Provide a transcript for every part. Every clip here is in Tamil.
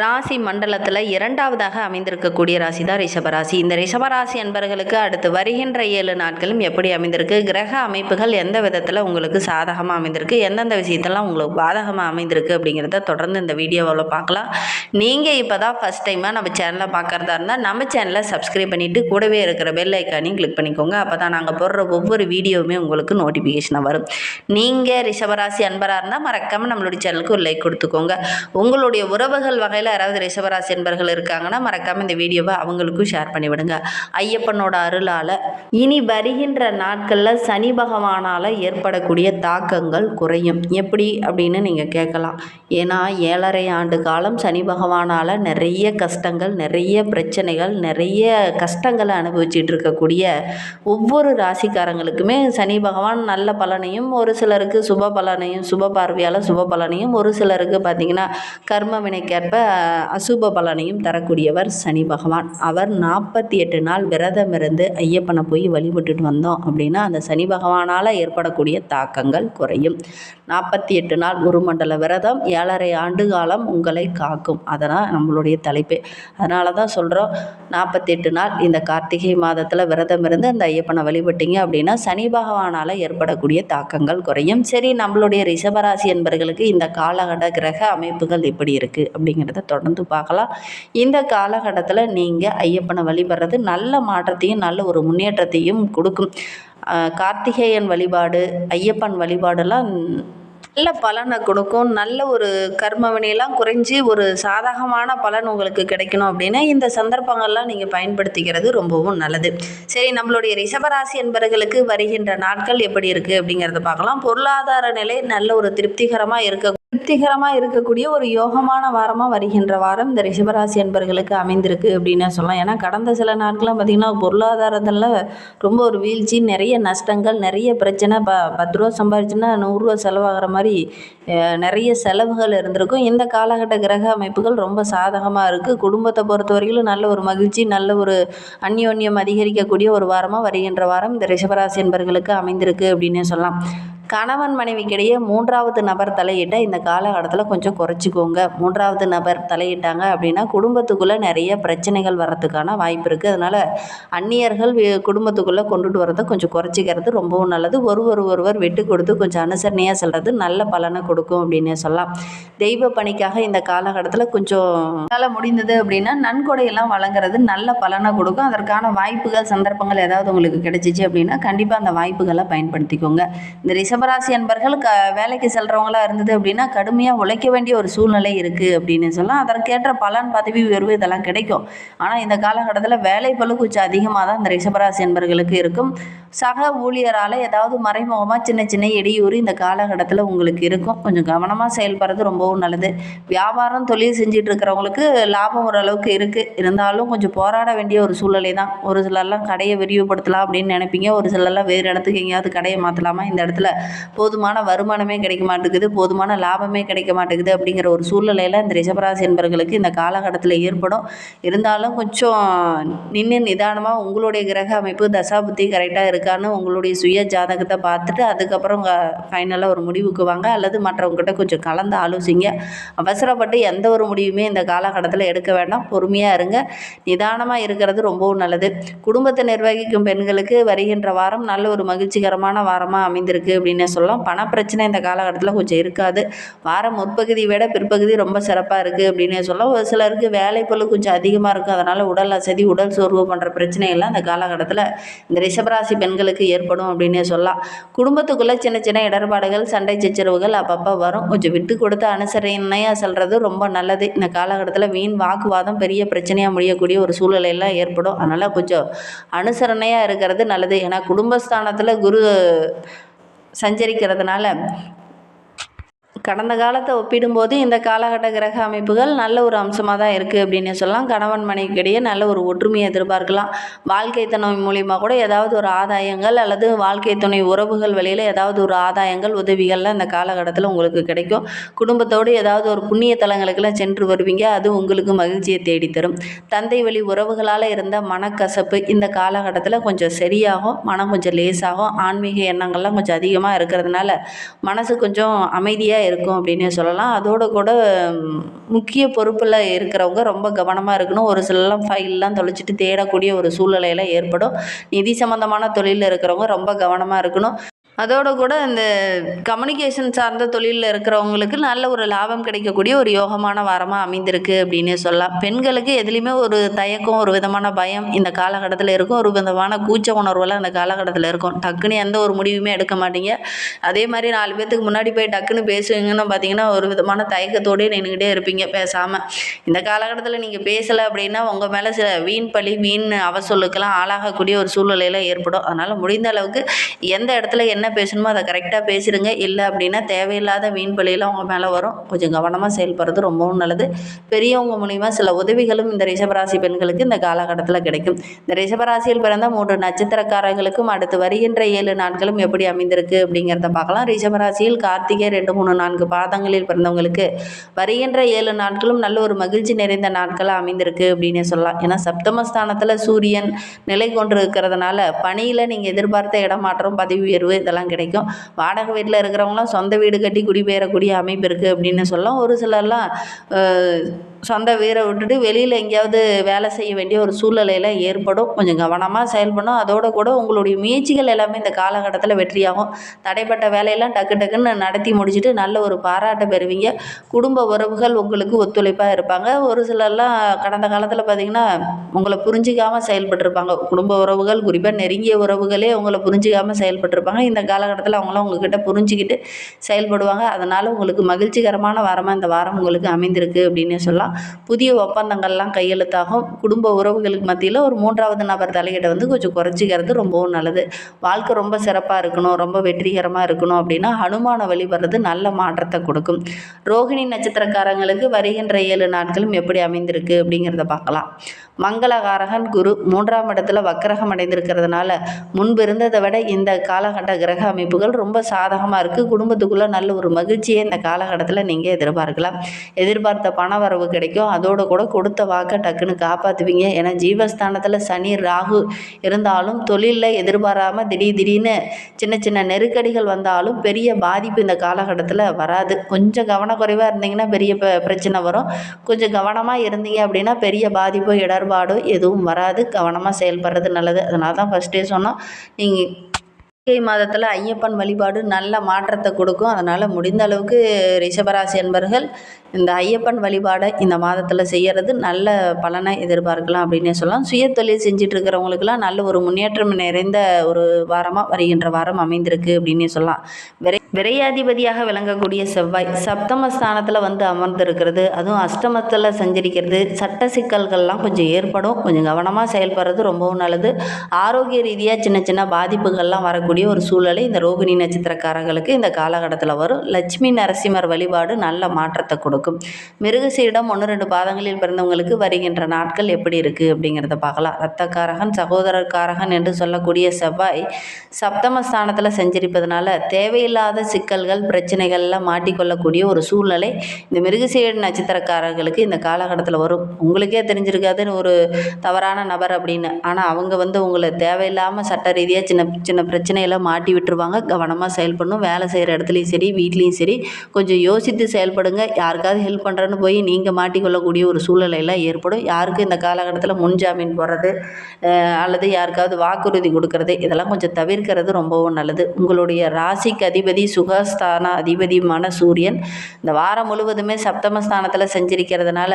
ராசி மண்டலத்தில் இரண்டாவதாக அமைந்திருக்கக்கூடிய ராசி தான் ரிஷபராசி. இந்த ரிஷபராசி அன்பர்களுக்கு அடுத்து வருகின்ற ஏழு நாட்களும் எப்படி அமைந்திருக்கு? கிரக அமைப்புகள் எந்த விதத்தில் உங்களுக்கு சாதகமாக அமைந்திருக்கு? எந்தெந்த விஷயத்தெல்லாம் உங்களுக்கு பாதகமாக அமைந்திருக்கு அப்படிங்கிறத தொடர்ந்து இந்த வீடியோவில் பார்க்கலாம். நீங்கள் இப்போ தான் ஃபஸ்ட் டைமாக நம்ம சேனலை பார்க்குறதா இருந்தால் நம்ம சேனலை சப்ஸ்கிரைப் பண்ணிவிட்டு கூடவே இருக்கிற பெல் ஐக்கானையும் கிளிக் பண்ணிக்கோங்க. அப்போ தான் நாங்கள் போடுற ஒவ்வொரு வீடியோவுமே உங்களுக்கு நோட்டிஃபிகேஷனாக வரும். நீங்கள் ரிஷபராசி அன்பராக இருந்தால் மறக்காமல் நம்மளுடைய சேனலுக்கு ஒரு லைக் கொடுத்துக்கோங்க. உங்களுடைய உறவுகள் வகையில் யாராவது ரிஷபராசி என்பர்கள் இருக்காங்கன்னா மறக்காமல் இந்த வீடியோவை அவங்களுக்கும் ஷேர் பண்ணிவிடுங்க. ஐயப்பனோட அருளால் இனி வருகின்ற நாட்களில் சனி பகவானால் ஏற்படக்கூடிய தாக்கங்கள் குறையும். எப்படி அப்படின்னு நீங்கள் கேட்கலாம். ஏன்னா ஏழரை ஆண்டு காலம் சனி பகவானால் நிறைய கஷ்டங்கள் நிறைய பிரச்சனைகள் நிறைய கஷ்டங்களை அனுபவிச்சுட்டு இருக்கக்கூடிய ஒவ்வொரு ராசிக்காரங்களுக்குமே சனி பகவான் நல்ல பலனையும் ஒரு சிலருக்கு சுப பலனையும் சுப பார்வையால் சுப பலனையும் ஒரு சிலருக்கு பார்த்திங்கன்னா கர்ம வினைக்கேற்ப அசுப பலனையும் தரக்கூடியவர் சனி பகவான். அவர் நாற்பத்தி எட்டு நாள் விரதம் இருந்து ஐயப்பனை போய் வழிபட்டுட்டு வந்தோம் அப்படின்னா அந்த சனி பகவானால் ஏற்படக்கூடிய தாக்கங்கள் குறையும். நாற்பத்தி எட்டு நாள் ஒரு மண்டல விரதம் ஏழரை ஆண்டு காலம் உங்களை காக்கும். அதனால் நம்மளுடைய தலைப்பு. அதனால தான் சொல்கிறோம் நாற்பத்தி எட்டு நாள் இந்த கார்த்திகை மாதத்தில் விரதம் இருந்து அந்த ஐயப்பனை வழிபட்டீங்க அப்படின்னா சனி பகவானால் ஏற்படக்கூடிய தாக்கங்கள் குறையும். சரி நம்மளுடைய ரிஷபராசி என்பர்களுக்கு இந்த காலகட்ட கிரக அமைப்புகள் எப்படி இருக்குது அப்படிங்கிறது தொடர்ந்து பார்க்கலாம். இந்த காலகட்டத்தில் நீங்கள் ஐயப்பனை வழிபடுறது நல்ல மாற்றத்தையும் நல்ல ஒரு முன்னேற்றத்தையும் கொடுக்கும். கார்த்திகேயன் வழிபாடு ஐயப்பன் வழிபாடெல்லாம் நல்ல பலனை கொடுக்கும். நல்ல ஒரு கர்மவினையெல்லாம் குறைஞ்சி ஒரு சாதகமான பலன் உங்களுக்கு கிடைக்கணும் அப்படின்னா இந்த சந்தர்ப்பங்கள்லாம் நீங்கள் பயன்படுத்திக்கிறது ரொம்பவும் நல்லது. சரி நம்மளுடைய ரிஷபராசி என்பவர்களுக்கு வருகின்ற நாட்கள் எப்படி இருக்குது அப்படிங்கிறத பார்க்கலாம். பொருளாதார நிலை நல்ல ஒரு திருப்திகரமாக இருக்க திருப்திகரமாக இருக்கக்கூடிய ஒரு யோகமான வாரமாக வருகின்ற வாரம் இந்த ரிஷபராசி அன்பர்களுக்கு அமைந்திருக்கு அப்படின்னு சொல்லலாம். ஏன்னா கடந்த சில நாட்களாக பார்த்திங்கன்னா பொருளாதாரத்தில் ரொம்ப ஒரு வீழ்ச்சி நிறைய நஷ்டங்கள் நிறைய பிரச்சனை ப பத்து ரூபா சம்பாரிச்சுன்னா நூறுரூவா செலவாகிற மாதிரி நிறைய செலவுகள் இருந்திருக்கும். இந்த காலகட்ட கிரக அமைப்புகள் ரொம்ப சாதகமாக இருக்குது குடும்பத்தை பொறுத்த வரையிலும் நல்ல ஒரு மகிழ்ச்சி நல்ல ஒரு அந்யோன்யம் அதிகரிக்கக்கூடிய ஒரு வாரமாக வருகின்ற வாரம் இந்த ரிஷபராசி என்பர்களுக்கு அமைந்திருக்கு அப்படின்னே சொல்லலாம். கணவன் மனைவிக்கிடையே மூன்றாவது நபர் தலையிட்ட இந்த காலகட்டத்தில் கொஞ்சம் குறைச்சிக்கோங்க. மூன்றாவது நபர் தலையிட்டாங்க அப்படின்னா குடும்பத்துக்குள்ளே நிறைய பிரச்சனைகள் வர்றதுக்கான வாய்ப்பு இருக்குது அதனால் அந்நியர்கள் குடும்பத்துக்குள்ளே கொண்டுட்டு வரதை கொஞ்சம் குறைச்சிக்கிறது ரொம்பவும் நல்லது. ஒருவர் ஒருவர் விட்டு கொடுத்து கொஞ்சம் அனுசரணையாக செல்வது நல்ல பலனை கொடுக்கும் அப்படின்னே சொல்லலாம். தெய்வ பணிக்காக இந்த காலகட்டத்தில் கொஞ்சம் நல்லா முடிந்தது அப்படின்னா நன்கொடையெல்லாம் வழங்குறது நல்ல பலனை கொடுக்கும். அதற்கான வாய்ப்புகள் சந்தர்ப்பங்கள் ஏதாவது உங்களுக்கு கிடைச்சிச்சு அப்படின்னா கண்டிப்பாக அந்த வாய்ப்புகளை பயன்படுத்திக்கோங்க. இந்த கும்பராசி அன்பர்கள் க வேலைக்கு செல்கிறவங்களா இருந்தது அப்படின்னா கடுமையாக உழைக்க வேண்டிய ஒரு சூழ்நிலை இருக்குது அப்படின்னு சொல்லலாம். அதற்கேற்ற பலன் பதவி உயர்வு இதெல்லாம் கிடைக்கும். ஆனால் இந்த காலகட்டத்தில் வேலை பளு கொஞ்சம் அதிகமாக தான் இந்த ரிஷபராசி அன்பர்களுக்கு இருக்கும். சக ஊழியரால் ஏதாவது மறைமுகமாக சின்ன சின்ன இடையூறு இந்த காலகட்டத்தில் உங்களுக்கு இருக்கும். கொஞ்சம் கவனமாக செயல்படுறது ரொம்பவும் நல்லது. வியாபாரம் தொழில் செஞ்சுட்டு இருக்கிறவங்களுக்கு லாபம் ஓரளவுக்கு இருக்குது இருந்தாலும் கொஞ்சம் போராட வேண்டிய ஒரு சூழ்நிலை தான். ஒரு சிலர்லாம் கடையை விரிவுபடுத்தலாம் அப்படின்னு நினைப்பீங்க. ஒரு சிலர்லாம் வேறு இடத்துக்கு எங்கேயாவது கடையை மாற்றலாமா இந்த இடத்துல போதுமான வருமானமே கிடைக்க மாட்டேங்குது போதுமான லாபமே கிடைக்க மாட்டேங்குது அப்படிங்கிற ஒரு சூழ்நிலையில் இந்த ரிஷபராசி என்பர்களுக்கு இந்த காலகட்டத்தில் ஏற்படும். இருந்தாலும் கொஞ்சம் நின்று நிதானமாக உங்களுடைய கிரக அமைப்பு தசாபுத்தி கரெக்டாக இருக்கான்னு உங்களுடைய சுய ஜாதகத்தை பார்த்துட்டு அதுக்கப்புறம் ஃபைனலாக ஒரு முடிவுக்கு வாங்க. அல்லது மற்றவங்ககிட்ட கொஞ்சம் கலந்து ஆலோசிங்க. அவசரப்பட்டு எந்த ஒரு முடிவுமே இந்த காலகட்டத்தில் எடுக்க வேண்டாம். பொறுமையாக இருங்க. நிதானமாக இருக்கிறது ரொம்பவும் நல்லது. குடும்பத்தை நிர்வகிக்கும் பெண்களுக்கு வருகின்ற வாரம் நல்ல ஒரு மகிழ்ச்சிகரமான வாரமாக அமைந்திருக்கு அப்படின்னு சொல்லலாம். பணப்பிரச்சனை இந்த காலகட்டத்தில் கொஞ்சம் இருக்காது. வாரம் முற்பகுதியை விட பிற்பகுதி ரொம்ப சிறப்பாக இருக்குது அப்படின்னு சொல்லலாம். ஒரு சிலருக்கு வேலைப்பளு கொஞ்சம் அதிகமாக இருக்கும். அதனால் உடல் அசதி உடல் சோர்வு போன்ற பிரச்சனைகள்லாம் இந்த காலகட்டத்தில் இந்த ரிஷபராசி பெண்களுக்கு ஏற்படும் அப்படின்னே சொல்லலாம். குடும்பத்துக்குள்ளே சின்ன சின்ன இடர்பாடுகள் சண்டை சச்சரவுகள் அப்பப்போ வரும். கொஞ்சம் விட்டு கொடுத்து அனுசரணையாக செல்கிறது ரொம்ப நல்லது. இந்த காலகட்டத்தில் வீண் வாக்குவாதம் பெரிய பிரச்சனையாக முடியக்கூடிய ஒரு சூழ்நிலையெல்லாம் ஏற்படும். அதனால் கொஞ்சம் அனுசரணையாக இருக்கிறது நல்லது. ஏன்னா குடும்பஸ்தானத்தில் குரு சஞ்சரிக்கிறதுனால கடந்த காலத்தை ஒப்பிடும்போது இந்த காலகட்ட கிரக அமைப்புகள் நல்ல ஒரு அம்சமாக தான் இருக்குது அப்படின்னு சொல்லலாம். கணவன் மனைவிக்கிடையே நல்ல ஒரு ஒற்றுமையை எதிர்பார்க்கலாம். வாழ்க்கை துணை மூலிமா கூட ஏதாவது ஒரு ஆதாயங்கள் அல்லது வாழ்க்கை துணை உறவுகள் வழியில் ஏதாவது ஒரு ஆதாயங்கள் உதவிகள்லாம் இந்த காலகட்டத்தில் உங்களுக்கு கிடைக்கும். குடும்பத்தோடு ஏதாவது ஒரு புண்ணிய தலங்களுக்கெல்லாம் சென்று வருவீங்க. அது உங்களுக்கு மகிழ்ச்சியை தேடித்தரும். தந்தை வழி உறவுகளால் இருந்த மனக்கசப்பு இந்த காலகட்டத்தில் கொஞ்சம் சரியாகும். மனம் கொஞ்சம் லேசாகும். ஆன்மீக எண்ணங்கள்லாம் கொஞ்சம் அதிகமாக இருக்கிறதுனால மனசு கொஞ்சம் அமைதியாக இருக்கும் அப்படின்னே சொல்லலாம். அதோடு கூட முக்கிய பொறுப்பில் இருக்கிறவங்க ரொம்ப கவனமாக இருக்கணும். ஒரு சிலலாம் ஃபைல்லாம் தொலைச்சிட்டு தேடக்கூடிய ஒரு சூழ்நிலையெல்லாம் ஏற்படும். நிதி சம்மந்தமான தொழிலில் இருக்கிறவங்க ரொம்ப கவனமாக இருக்கணும். அதோடு கூட இந்த கம்யூனிகேஷன் சார்ந்த தொழிலில் இருக்கிறவங்களுக்கு நல்ல ஒரு லாபம் கிடைக்கக்கூடிய ஒரு யோகமான வாரமாக அமைந்திருக்கு அப்படின்னு சொல்லலாம். பெண்களுக்கு எதுலேயுமே ஒரு தயக்கம் ஒரு விதமான பயம் இந்த காலகட்டத்தில் இருக்கும். ஒரு விதமான கூச்ச உணர்வெல்லாம் இந்த காலகட்டத்தில் இருக்கும். டக்குன்னு எந்த ஒரு முடிவுமே எடுக்க மாட்டீங்க. அதே மாதிரி நாலு பேர்த்துக்கு முன்னாடி போய் டக்குன்னு பேசுவீங்கன்னு பார்த்தீங்கன்னா ஒரு விதமான தயக்கத்தோடயே நின்றுக்கிட்டே இருப்பீங்க பேசாமல் இந்த காலகட்டத்தில் நீங்கள் பேசலை அப்படின்னா உங்கள் மேலே சில வீண் பழி வீண் அவசொல்லுக்கெல்லாம் ஆளாகக்கூடிய ஒரு சூழ்நிலையில் ஏற்படும். அதனால் முடிந்த அளவுக்கு எந்த இடத்துல என்ன என்ன பேசணுமோ அதை கரெக்டாக பேசிடுங்க. இல்லை அப்படின்னா தேவையில்லாத வீண் பழியெல்லாம் உங்கள் மேலே வரும். கொஞ்சம் கவனமாக செயல்படுறது ரொம்பவும் நல்லது. பெரியவங்க மூலிமா சில உதவிகளும் இந்த ரிஷபராசி பெண்களுக்கு இந்த காலகட்டத்தில் கிடைக்கும். இந்த ரிஷபராசியில் பிறந்த மூன்று நட்சத்திரக்காரர்களுக்கும் அடுத்து வருகின்ற ஏழு நாட்களும் எப்படி அமைந்திருக்கு அப்படிங்கிறத பார்க்கலாம். ரிஷபராசியில் கார்த்திகை ரெண்டு மூணு நான்கு பாதங்களில் பிறந்தவங்களுக்கு வருகின்ற ஏழு நாட்களும் நல்ல ஒரு மகிழ்ச்சி நிறைந்த நாட்களாக அமைந்திருக்கு அப்படின்னு சொல்லலாம். ஏன்னா சப்தமஸ்தானத்தில் சூரியன் நிலை கொண்டு இருக்கிறதுனால பணியில் நீங்கள் எதிர்பார்த்த இடமாற்றம் பதவி உயர்வு இதெல்லாம் கிடைக்கும். வாடகை வீட்டில் இருக்கிறவங்களாம் சொந்த வீடு கட்டி குடிபெயரக்கூடிய அமைப்பு இருக்குது அப்படின்னு சொல்லலாம் ஒரு சிலர்லாம் சொந்த வீரை விட்டுட்டு வெளியில் எங்கேயாவது வேலை செய்ய வேண்டிய ஒரு சூழ்நிலையெல்லாம் ஏற்படும். கொஞ்சம் கவனமாக செயல்படும் அதோட கூட உங்களுடைய முயற்சிகள் எல்லாமே இந்த காலகட்டத்தில் வெற்றியாகும். தடைப்பட்ட வேலையெல்லாம் டக்கு டக்குன்னு நடத்தி முடிச்சுட்டு நல்ல ஒரு பாராட்டை பெறுவீங்க. குடும்ப உறவுகள் உங்களுக்கு ஒத்துழைப்பாக இருப்பாங்க. ஒரு சிலர்லாம் கடந்த காலத்தில் பார்த்திங்கன்னா உங்களை புரிஞ்சிக்காமல் செயல்பட்டிருப்பாங்க. குடும்ப உறவுகள் குறிப்பாக நெருங்கிய உறவுகளே உங்களை புரிஞ்சிக்காமல் செயல்பட்டிருப்பாங்க. இந்த காலகட்டத்தில் அவங்களாம் உங்ககிட்ட புரிஞ்சுக்கிட்டு செயல்படுவாங்க. அதனால் உங்களுக்கு மகிழ்ச்சிகரமான வாரமாக இந்த வாரம் உங்களுக்கு அமைந்திருக்கு அப்படின்னு சொல்லலாம். புதிய ஒப்பந்தங்கள்லாம் கையெழுத்தாகும். குடும்ப உறவுகளுக்கு மத்தியில் ஒரு மூன்றாவது நபர் தலையிட வந்து கொஞ்சம் குறைச்சிக்கிறது ரொம்பவும் நல்லது. வாழ்க்கை ரொம்ப சிறப்பாக இருக்கணும் ரொம்ப வெற்றிகரமாக இருக்கணும் அப்படின்னா ஹனுமான வழிபடுறது நல்ல மாற்றத்தை கொடுக்கும். ரோகிணி நட்சத்திரக்காரங்களுக்கு வருகின்ற ஏழு நாட்களும் எப்படி அமைந்திருக்கு அப்படிங்கிறத பார்க்கலாம். மங்களகாரகன் குரு மூன்றாம் இடத்துல வக்கரகம் அடைந்திருக்கிறதுனால முன்பு இருந்ததை விட இந்த காலகட்ட கிரக அமைப்புகள் ரொம்ப சாதகமாக இருக்குது குடும்பத்துக்குள்ளே நல்ல ஒரு மகிழ்ச்சியை இந்த காலகட்டத்தில் நீங்கள் எதிர்பார்க்கலாம். எதிர்பார்த்த பண வரவு கிடைக்கும். அதோட கூட கொடுத்த வாக்கை டக்குன்னு காப்பாற்றுவீங்க ஏன்னா ஜீவஸ்தானத்தில் சனி ராகு இருந்தாலும் தொழிலில் எதிர்பாராமல் திடீர் திடீர்னு சின்ன சின்ன நெருக்கடிகள் வந்தாலும் பெரிய பாதிப்பு இந்த காலகட்டத்தில் வராது. கொஞ்சம் கவனக்குறைவாக இருந்தீங்கன்னா பெரிய ப- பிரச்சனை வரும். கொஞ்சம் கவனமாக இருந்தீங்க அப்படின்னா பெரிய பாதிப்போ இடர்பாடோ எதுவும் வராது. கவனமாக செயல்படுறது நல்லது. அதனால தான் ஃபஸ்ட்டே சொன்னோம். நீங்கள் கார்த்திகை மாதத்தில் ஐயப்பன் வழிபாடு நல்ல மாற்றத்தை கொடுக்கும். அதனால் முடிந்த அளவுக்கு ரிஷபராசி என்பர்கள் இந்த ஐயப்பன் வழிபாடை இந்த மாதத்தில் செய்கிறது நல்ல பலனை எதிர்பார்க்கலாம் அப்படின்னே சொல்லலாம். சுய தொழில் செஞ்சுட்டு இருக்கிறவங்களுக்கெல்லாம் நல்ல ஒரு முன்னேற்றம் நிறைந்த ஒரு வாரமாக வருகின்ற வாரம் அமைந்திருக்கு அப்படின்னே சொல்லலாம். விரை விரையாதிபதியாக விளங்கக்கூடிய செவ்வாய் சப்தமஸ்தானத்தில் வந்து அமர்ந்திருக்கிறது. அதுவும் அஷ்டமத்தில் சஞ்சரிக்கிறது. சட்ட சிக்கல்கள்லாம் கொஞ்சம் ஏற்படும். கொஞ்சம் கவனமாக செயல்படுறது ரொம்பவும் நல்லது. ஆரோக்கிய ரீதியாக சின்ன சின்ன பாதிப்புகள்லாம் வரக்கூடிய ஒரு சூழலை இந்த ரோகிணி நட்சத்திரக்காரர்களுக்கு இந்த காலகட்டத்தில் வரும். லட்சுமி நரசிம்மர் வழிபாடு நல்ல மாற்றத்தை கொடுக்கும். மிருகசீடம் ஒன்று ரெண்டு பாதங்களில் பிறந்தவங்களுக்கு வருகின்ற நாட்கள் எப்படி இருக்குது அப்படிங்கிறத பார்க்கலாம். ரத்தக்காரகன் சகோதரக்காரகன் என்று சொல்லக்கூடிய செவ்வாய் சப்தமஸ்தானத்தில் சஞ்சரிப்பதனால தேவையில்லாத சிக்கல்கள் பிரச்சனைகள்லாம் மாட்டிக்கொள்ளக்கூடிய ஒரு சூழ்நிலை இந்த மிருகசீரன் நட்சத்திரக்காரர்களுக்கு இந்த காலகட்டத்தில் வரும். உங்களுக்கே தெரிஞ்சிருக்காதுன்னு ஒரு தவறான நபர் அப்படின்னு. ஆனால் அவங்க வந்து உங்களை தேவையில்லாமல் சட்ட ரீதியாக சின்ன சின்ன பிரச்சனையெல்லாம் மாட்டி விட்டுருவாங்க. கவனமாக செயல்படணும் வேலை செய்கிற இடத்துலையும் சரி வீட்லேயும் சரி கொஞ்சம் யோசித்து செயல்படுங்க. யாருக்காவது ஹெல்ப் பண்ணுறேன்னு போய் நீங்கள் மாட்டிக்கொள்ளக்கூடிய ஒரு சூழ்நிலையெல்லாம் ஏற்படும். யாருக்கும் இந்த காலகட்டத்தில் முன்ஜாமீன் போடுறது அல்லது யாருக்காவது வாக்குறுதி கொடுக்கறது இதெல்லாம் கொஞ்சம் தவிர்க்கிறது ரொம்பவும் நல்லது. உங்களுடைய ராசிக்கு அதிபதி சுகஸ்தான அதிபதியுமான சூரியன். இந்த வாரம் முழுவதுமே சப்தமஸ்தானத்தில் செஞ்சிருக்கிறதுனால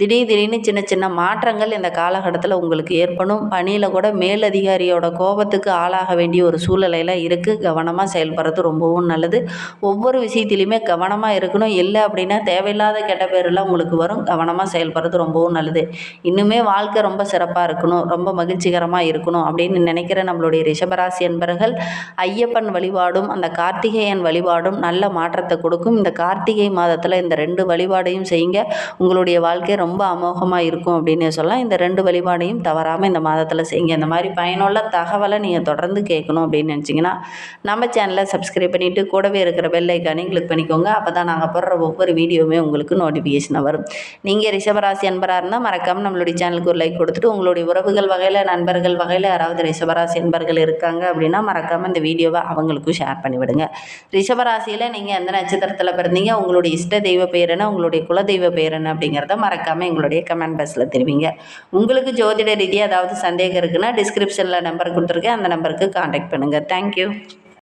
திடீர் திடீர்னு சின்ன சின்ன மாற்றங்கள் இந்த காலகட்டத்தில் உங்களுக்கு ஏற்படும். பணியில் கூட மேலதிகாரியோட கோபத்துக்கு ஆளாக வேண்டிய ஒரு சூழ்நிலையில் இருக்குது கவனமாக செயல்படுறது ரொம்பவும் நல்லது. ஒவ்வொரு விஷயத்திலையுமே கவனமாக இருக்கணும். இல்லை அப்படின்னா தேவையில்லாத கெட்ட பேரெல்லாம் உங்களுக்கு வரும். கவனமாக செயல்படுறது ரொம்பவும் நல்லது. இன்னுமே வாழ்க்கை ரொம்ப சிறப்பாக இருக்கணும். ரொம்ப மகிழ்ச்சிகரமாக இருக்கணும் அப்படின்னு நினைக்கிற நம்மளுடைய ரிஷபராசி என்பர்கள் ஐயப்பன் வழிபாடும் அந்த கார்த்திகை கார்த்திகேயன் வழிபாடும் நல்ல மாற்றத்தை கொடுக்கும். இந்த கார்த்திகை மாதத்தில் இந்த ரெண்டு வழிபாடையும் செய்யுங்க. உங்களுடைய வாழ்க்கை ரொம்ப அமோகமாக இருக்கும் அப்படின்னு சொல்லலாம். இந்த ரெண்டு வழிபாடையும் தவறாமல் இந்த மாதத்தில் செய்யுங்க. இந்த மாதிரி பயனுள்ள தகவலை நீங்கள் தொடர்ந்து கேட்கணும் அப்படின்னு நினச்சிங்கன்னா நம்ம சேனலை சப்ஸ்கிரைப் பண்ணிவிட்டு கூடவே இருக்கிற பெல் கிளிக் பண்ணிக்கோங்க. அப்போ தான் நாங்கள் போடுற ஒவ்வொரு வீடியோவுமே உங்களுக்கு நோட்டிஃபிகேஷனாக வரும். நீங்கள் ரிஷபராசி அன்பராக இருந்தால் மறக்காமல் நம்மளுடைய சேனலுக்கு ஒரு லைக் கொடுத்துட்டு உங்களுடைய உறவுகள் வகையில் நண்பர்கள் வகையில் யாராவது ரிஷபராசி அன்பர்கள் இருக்காங்க அப்படின்னா மறக்காமல் இந்த வீடியோவை அவங்களுக்கும் ஷேர் பண்ணிவிடுங்க. ரிஷபராசியில் நீங்கள் எந்த நட்சத்திரத்தில் பிறந்தீங்க? உங்களுடைய இஷ்ட தெய்வ பெயர் என்ன? உங்களுடைய குலதெய்வ பெயர் என்ன? அப்படிங்கிறத மறக்காமல் எங்களுடைய கமெண்ட் பாக்ஸில் தெரிவிங்க. உங்களுக்கு ஜோதிட ரீதியாக ஏதாவது சந்தேகம் இருக்குன்னா டிஸ்கிரிப்ஷனில் நம்பர் கொடுத்துருக்கேன். அந்த நம்பருக்கு காண்டாக்ட் பண்ணுங்கள் தேங்க்யூ